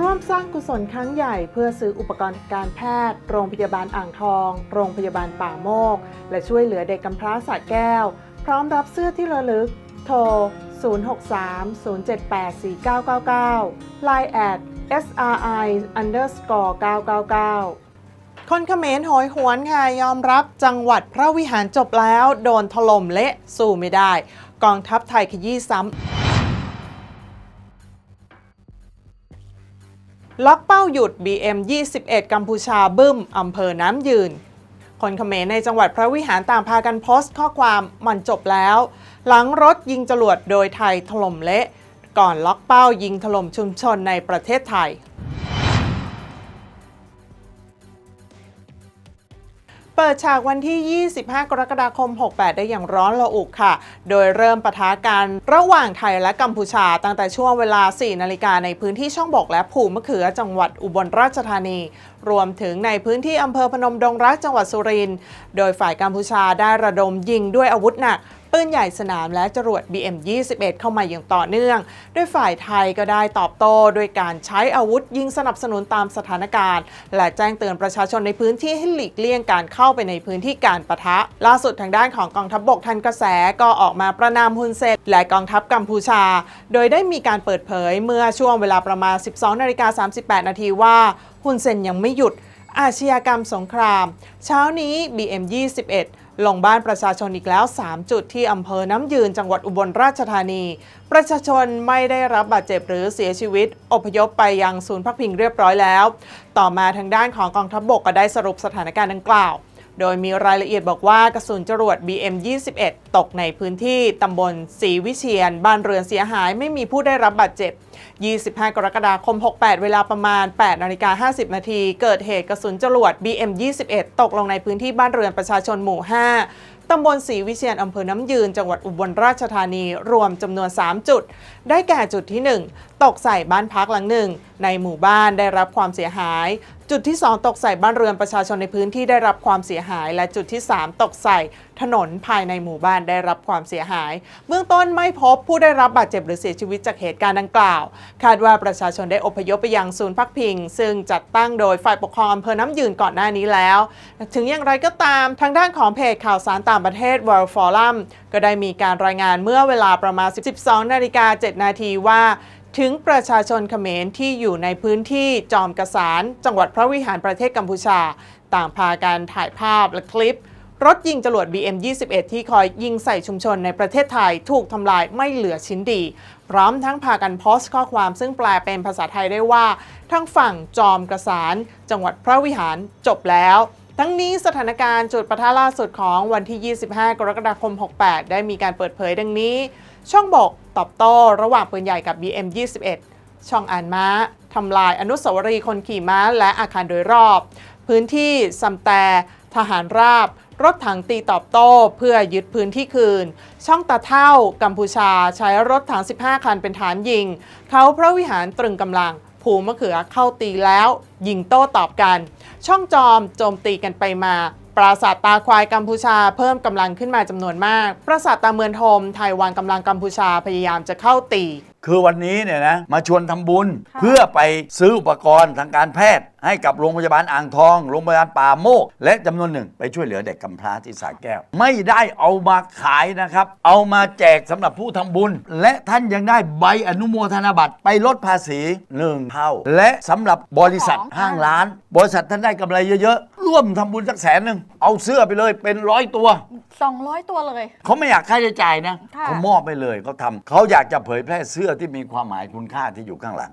ร่วมสร้างกุศลครั้งใหญ่เพื่อซื้ออุปกรณ์การแพทย์ โรงพยาบาลอ่างทอง โรงพยาบาลป่าโมก และช่วยเหลือเด็กกำพร้าสระแก้ว พร้อมรับเสื้อที่ระลึก โทร 063-078-4999 Line at SRI underscore 999 คนเขมรโหอยหวนค่ะยอมรับจังหวัดพระวิหารจบแล้ว โดนถล่มเละสู้ไม่ได้ กองทัพไทยขยี้ซ้ำ ล็อกเป้าหยุด BM 21 กัมพูชาบึ้ม อำเภอน้ำยืน คนเขมรในจังหวัดพระวิหารต่างพากันโพสต์ข้อความมันจบแล้ว หลังรถยิงจรวดโดยไทยถล่มเละ ก่อนล็อกเป้ายิงถล่มชุมชนในประเทศไทย ปิดฉากวันที่ 25 กรกฎาคม 68 ได้อย่างร้อนระอุค่ะ โดยเริ่มปะทะกันระหว่างไทยและกัมพูชา ตั้งแต่ช่วงเวลา 4 นาฬิกาในพื้นที่ช่องบกและภูมะเขือจังหวัดอุบลราชธานี รวมถึงในพื้นที่อำเภอพนมดงรักจังหวัดสุรินทร์ โดยฝ่ายกัมพูชาได้ระดมยิงด้วยอาวุธหนัก ปืนใหญ่สนามและจรวด BM-21 เข้ามาอย่างต่อเนื่อง ด้วยฝ่ายไทยก็ได้ตอบโต้โดยการใช้อาวุธยิงสนับสนุนตามสถานการณ์ และแจ้งเตือนประชาชนในพื้นที่ให้หลีกเลี่ยงการเข้าไปในพื้นที่การประทะ ล่าสุดทางด้านของกองทัพบบกทันกระแสก็ออกมาประนามฮุนเซนและกองทัพกัมพูชา โดยได้มีการเปิดเผยเมื่อช่วงเวลาประมาณ 12นาฬิกา38นาทีว่าฮุนเซนยังไม่หยุด อาชญากรรมสงคราม เช้านี้ BM21 ลงบ้านประชาชนอีกแล้ว 3 จุดที่อำเภอน้ำยืนจังหวัดอุบลราชธานี ประชาชนไม่ได้รับบาดเจ็บหรือเสียชีวิต อพยพไปยังศูนย์พักพิงเรียบร้อยแล้ว ต่อมาทางด้านของกองทัพบบกก็ได้สรุปสถานการณ์ดังกล่าว โดยมีรายละเอียดบอกว่ากระสุนจรวด BM21 ตกในพื้นที่ตำบลศรีวิเชียน บ้านเรือนเสียหายไม่มีผู้ได้รับบาดเจ็บ 25 กรกฎาคม 68 เวลาประมาณ 8นาฬิกา50 นาที เกิดเหตุกระสุนจรวด BM21 ตกลงในพื้นที่บ้านเรือนประชาชนหมู่ 5ตำบลศรีวิเชียนอำเภอน้ำยืน จังหวัดอุบลราชธานี รวมจำนวน 3 จุด ได้แก่จุดที่ 1 ตกใส่บ้านพักหลังหนึ่ง ในหมู่บ้านได้รับความเสียหายจุดที่ 2 ตกใส่บ้านเรือนประชาชนในพื้นที่ได้รับความเสียหาย และจุดที่ 3 ตกใส่ถนนภายในหมู่บ้านได้รับความเสียหาย เบื้องต้นไม่พบผู้ได้รับบาดเจ็บหรือเสียชีวิตจากเหตุการณ์ดังกล่าว คาดว่าประชาชนได้อพยพไปยังศูนย์พักพิง ซึ่งจัดตั้งโดยฝ่ายปกครองอำเภอน้ำยืนก่อนหน้านี้แล้ว ถึงอย่างไรก็ตามทางด้านของเพจข่าวสารต่างประเทศ World Forum ก็ได้มีการรายงานเมื่อเวลาประมาณ 12 นาฬิกา 7 นาทีว่า ถึงประชาชนเขมรที่อยู่ในพื้นที่จอมกระสานจังหวัดพระวิหารประเทศกัมพูชา ต่างพากันถ่ายภาพและคลิป รถยิงจรวด BM21 ที่คอยยิงใส่ชุมชนในประเทศไทยถูกทำลายไม่เหลือชิ้นดี พร้อมทั้งพากันโพสต์ข้อความซึ่งแปลเป็นภาษาไทยได้ว่า ทั้งฝั่งจอมกระสานจังหวัดพระวิหารจบแล้ว ทั้งนี้สถานการณ์จุดปะทะล่าสุดของวันที่ 25 กรกฎาคม 68 ได้มีการเปิดเผยดังนี้ ช่องบกตอบโต้ระหว่างปืนใหญ่กับ BM21 ช่องอ่านม้าทำลายอนุสาวรีย์คนขี่ม้าและอาคารโดยรอบ พื้นที่ซัมแต่ทหารราบ รถถังตีตอบโต้ เพื่อยึดพื้นที่คืน ช่องตาเท่า กัมพูชาใช้รถถัง 15 คันเป็นฐานยิง เขาพระวิหารตรึงกำลัง ภูมะเขือเข้าตีแล้วยิงโต้ตอบกัน ช่องจอมโจมตีกันไปมา ปราสาทตาควายกัมพูชาเพิ่มกำลังขึ้นมาจำนวนมาก ปราสาทตาเมือนทมไทยวางกำลังกัมพูชาพยายามจะเข้าตี คือวันนี้เนี่ยนะมาชวนทำบุญค่ะ เพื่อไปซื้ออุปกรณ์ทางการแพทย์ ให้กับโรงพยาบาลอ่างทอง โรงพยาบาลป่าโมก และจำนวนหนึ่งไปช่วยเหลือเด็กกำพร้าที่สระแก้ว ไม่ได้เอามาขายนะครับ เอามาแจกสำหรับผู้ทำบุญ และท่านยังได้ใบอนุโมทนาบัตรไปลดภาษีหนึ่งเท่า และสำหรับบริษัทของห้างร้าน บริษัทท่านได้กำไรเยอะๆร่วมทำบุญสักแสนหนึ่งเอาเสื้อไปเลยเป็นร้อยตัว 200 ตัวเลย เขาไม่อยากค่าใช้จ่ายนะค่ะ เขามอบไปเลยเขาทำเขาอยากจะเผยแพร่เสื้อที่มีความหมายคุณค่าที่อยู่ข้างหลัง